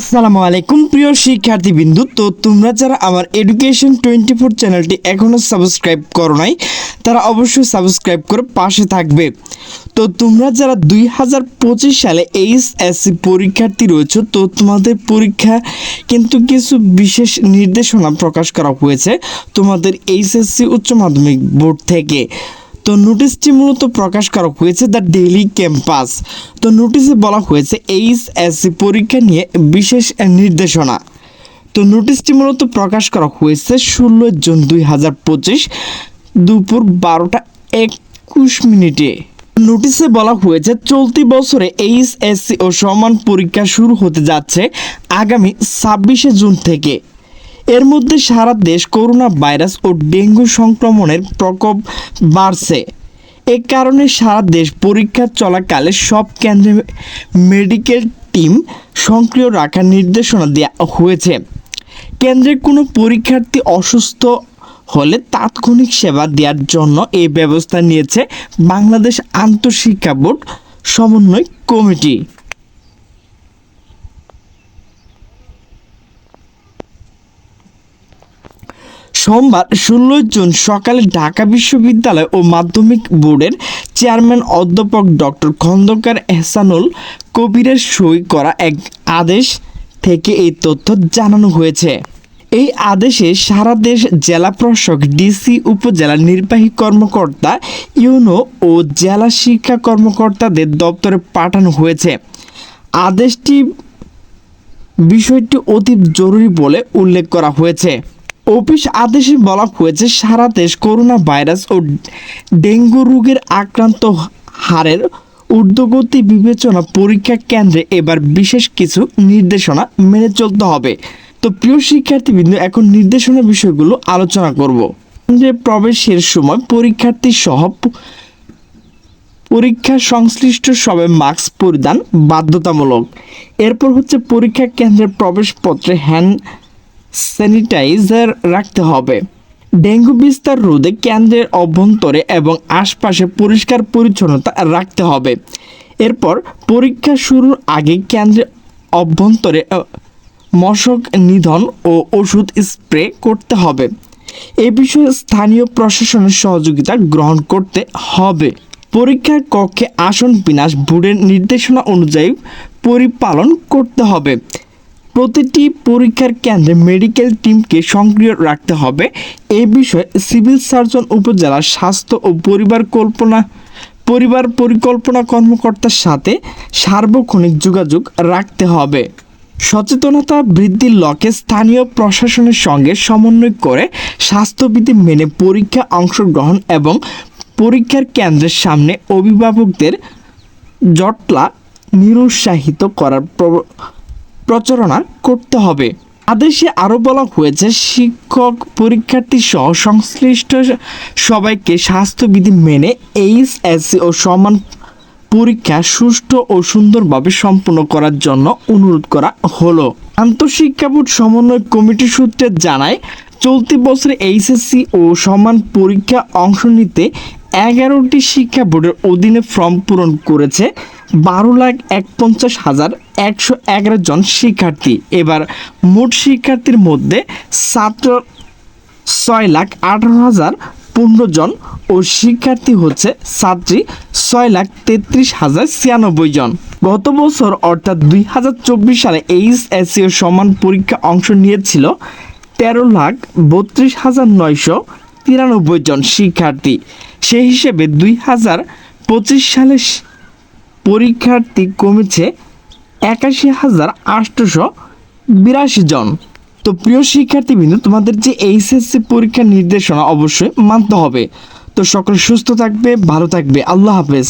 আসসালামু আলাইকুম, প্রিয় শিক্ষার্থী বিন্দু তো তোমরা যারা আমার এডুকেশন টোয়েন্টি ফোর চ্যানেলটি এখনও সাবস্ক্রাইব করো নাই, তারা অবশ্যই সাবস্ক্রাইব করে পাশে থাকবে। তো তোমরা যারা দুই হাজার পঁচিশ সালে এইচএসসি পরীক্ষার্থী রয়েছে, তো তোমাদের পরীক্ষা কিন্তু কিছু বিশেষ নির্দেশনা প্রকাশ করা হয়েছে তোমাদের এইচএসসি উচ্চ মাধ্যমিক বোর্ড থেকে। তো নোটিশটি মূলত প্রকাশ করা হয়েছে দ্য ডেইলি ক্যাম্পাস তো নোটিশে বলা হয়েছে এইচ এইচএসসি পরীক্ষা নিয়ে বিশেষ নির্দেশনা। তো নোটিশটি মূলত প্রকাশ করা হয়েছে ষোলো জুন দুই হাজার পঁচিশ দুপুর বারোটা একুশ মিনিটে। নোটিশে বলা হয়েছে চলতি বছরে এইচএসসি ও সমান পরীক্ষা শুরু হতে যাচ্ছে আগামী ছাব্বিশে জুন থেকে। এর মধ্যে সারা দেশ করোনা ভাইরাস ও ডেঙ্গু সংক্রমণের প্রকোপ বাড়ছে। এ কারণে সারা দেশ পরীক্ষা চলাকালে সব কেন্দ্রে মেডিকেল টিম সক্রিয় রাখার নির্দেশনা দেওয়া হয়েছে। কেন্দ্রে কোনো পরীক্ষার্থী অসুস্থ হলে তাৎক্ষণিক সেবা দেওয়ার জন্য এই ব্যবস্থা নিয়েছে বাংলাদেশ আন্তঃশিক্ষা বোর্ড সমন্বয় কমিটি। সোমবার ষোলোই জুন সকালে ঢাকা বিশ্ববিদ্যালয় ও মাধ্যমিক বোর্ডের চেয়ারম্যান অধ্যাপক ডক্টর খন্দকার এহসানুল কবিরের সই করা এক আদেশ থেকে এই তথ্য জানানো হয়েছে। এই আদেশে সারা দেশ জেলা প্রশাসক, ডিসি, উপজেলা নির্বাহী কর্মকর্তা, ইউনো ও জেলা শিক্ষা কর্মকর্তাদের দপ্তরে পাঠানো হয়েছে। আদেশটি বিষয়টি অতি জরুরি বলে উল্লেখ করা হয়েছে। অফিস আদেশে বলা হয়েছে, সারা দেশ করোনা ভাইরাস ও ডেঙ্গু রোগের আক্রান্ত হারের ঊর্ধ্বগতি বিবেচনা পরীক্ষা কেন্দ্রে এবার বিশেষ কিছু নির্দেশনা মেনে চলতে হবে। তো প্রিয় শিক্ষার্থীবৃন্দ, এখন নির্দেশনা বিষয়গুলো আলোচনা করব। কেন্দ্রে প্রবেশের সময় পরীক্ষার্থী সহ পরীক্ষা সংশ্লিষ্ট সবে মাস্ক পরিধান বাধ্যতামূলক। এরপর হচ্ছে পরীক্ষা কেন্দ্রের প্রবেশপত্রে হ্যান্ড স্যানিটাইজার রাখতে হবে। ডেঙ্গু বিস্তার রোধে কেন্দ্রের অভ্যন্তরে এবং আশপাশে পরিষ্কার পরিচ্ছন্নতা রাখতে হবে। এরপর পরীক্ষা শুরুর আগে কেন্দ্রের অভ্যন্তরে মশক নিধন ও ওষুধ স্প্রে করতে হবে। এ বিষয়ে স্থানীয় প্রশাসনের সহযোগিতা গ্রহণ করতে হবে। পরীক্ষার কক্ষে আসন বিনাশ বোর্ডের নির্দেশনা অনুযায়ী পরিপালন করতে হবে। প্রতিটি পরীক্ষার কেন্দ্রে মেডিকেল টিমকে সক্রিয় রাখতে হবে। এ বিষয়ে সিভিল সার্জন উপজেলা স্বাস্থ্য ও পরিবার কল্পনা, পরিবার পরিকল্পনা কর্মকর্তার সাথে সার্বক্ষণিক যোগাযোগ রাখতে হবে। সচেতনতা বৃদ্ধির লক্ষ্যে স্থানীয় প্রশাসনের সঙ্গে সমন্বয় করে স্বাস্থ্যবিধি মেনে পরীক্ষা অংশগ্রহণ এবং পরীক্ষার কেন্দ্রের সামনে অভিভাবকদের জটলা নিরুৎসাহিত করার প্রচারণা করতে হবে। আদেশে আরও বলা হয়েছে, শিক্ষক পরীক্ষার্থী সহ সংশ্লিষ্ট সবাইকে স্বাস্থ্যবিধি মেনে এইচ এইচএসসি ও সমান পরীক্ষা সুষ্ঠু ও সুন্দরভাবে সম্পন্ন করার জন্য অনুরোধ করা হলো। আন্তঃশিক্ষা বোর্ড সমন্বয় কমিটি সূত্রে জানায়, চলতি বছরে এইচএসসি ও সমান পরীক্ষা অংশ নিতে এগারোটি শিক্ষা বোর্ডের অধীনে ফর্ম পূরণ করেছে বারো লাখ একপঞ্চাশ হাজার একশো এগারো জন শিক্ষার্থী। এবার মোট শিক্ষার্থীর মধ্যে ছাত্র ছয় লাখ আঠারো হাজার পনেরো জন ও শিক্ষার্থী হচ্ছে ছাত্রী ছয় লাখ তেত্রিশ হাজার ছিয়ানব্বই জন। গত বছর অর্থাৎ দুই হাজার চব্বিশ সালে এইচএসসি ও সমান পরীক্ষা অংশ নিয়েছিল তেরো লাখ বত্রিশ হাজার নয়শো তিরানব্বই জন শিক্ষার্থী। সেই হিসেবে দুই হাজার পঁচিশ সালে পরীক্ষার্থী কমেছে একাশি হাজার আটশোশো বিরাশি জন। তো প্রিয় শিক্ষার্থীবৃন্দ, তোমাদের যে এইচএসসি পরীক্ষার নির্দেশনা অবশ্যই মানতে হবে। তো সকল সুস্থ থাকবে, ভালো থাকবে। আল্লাহ হাফেজ।